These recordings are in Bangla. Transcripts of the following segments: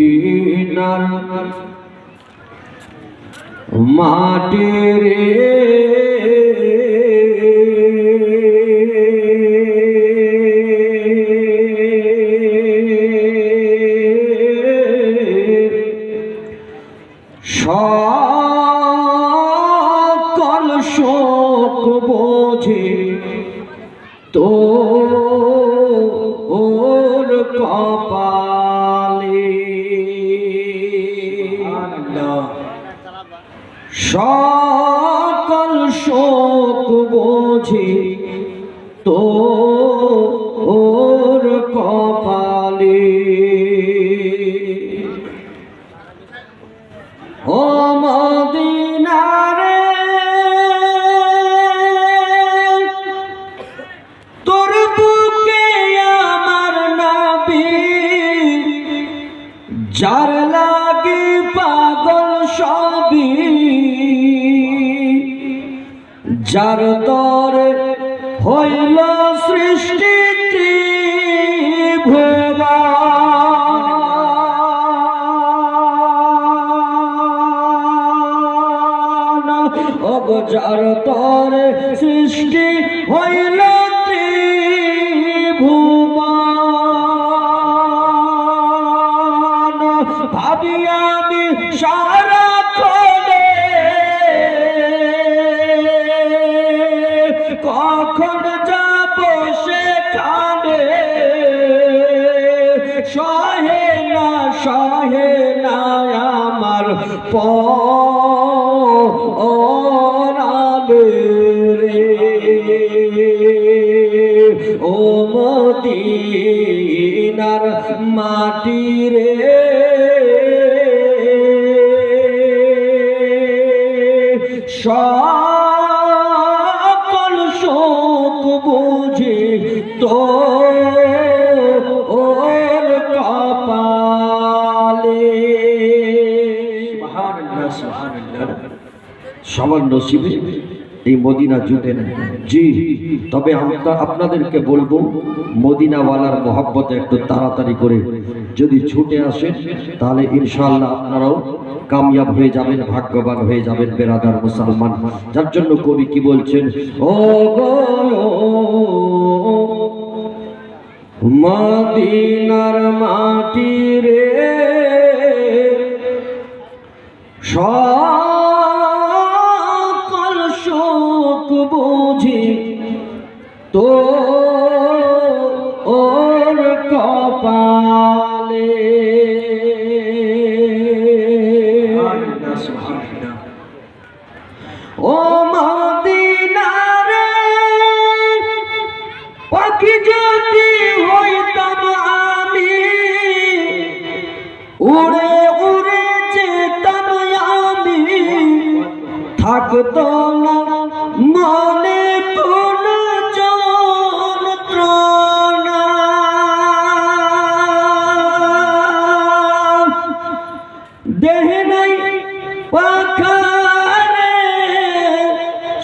মদিনার মাটি রে তো ওর কপালে। সকল শোক বোঝে তো যার দর হইল সৃষ্টি অবজার তর সৃষ্টি হইল ত্রিভুবন। ভাবি আমি সারা কখন যাব সেখানে? সহে না সহে না আমার রে। ও মদিনার মাটি রে। সকল শোক বুঝে তো ওর কপালে। সবার নসিবে এই মদিনা জুটে না জি, তবে আপনাদেরকে বলব, মদিনাওয়ালার মহব্বতে একটু তাড়াতাড়ি করে যদি ছুটে আসেন, তাহলে ইনশাআল্লাহ আপনারাও কামিয়াব হয়ে যাবেন, ভাগ্যবান হয়ে যাবেন বেরাদার মুসলমান। যার জন্য কবি কি বলছেন, ও মদিনার মাটি রে সকল তো ওর কপালে। ও মদিনারে পাখি যদি হইতাম আমি উড়ে উড়ে যেতাম আমি থাকতো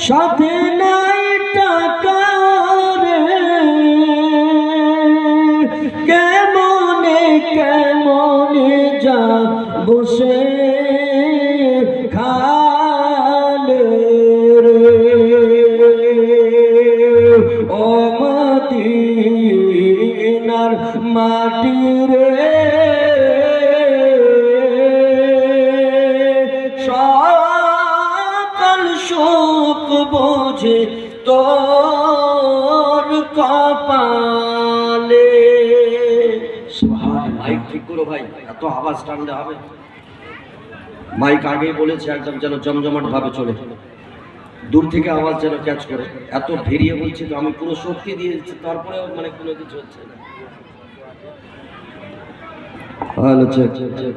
সাথে নাই টাকা কেমনে কেমনে যা বসে খালে ও মদিনার মাটি রে। সকল বোঝে তোর কপালে। মাইক ঠিক করো ভাই এত আওয়াজ টানলে হবে। মাইক আগেই বলেছে একদম যেন জমজমাট ভাবে চলে। দূর থেকে আওয়াজ যেন ক্যাচ করে। এত ভেরিয়ে বলছি তো আমি পুরো শক্তি দিয়ে দিচ্ছি তারপরেও মানে কোনো কিছু হচ্ছে না। ভালো চেক চেক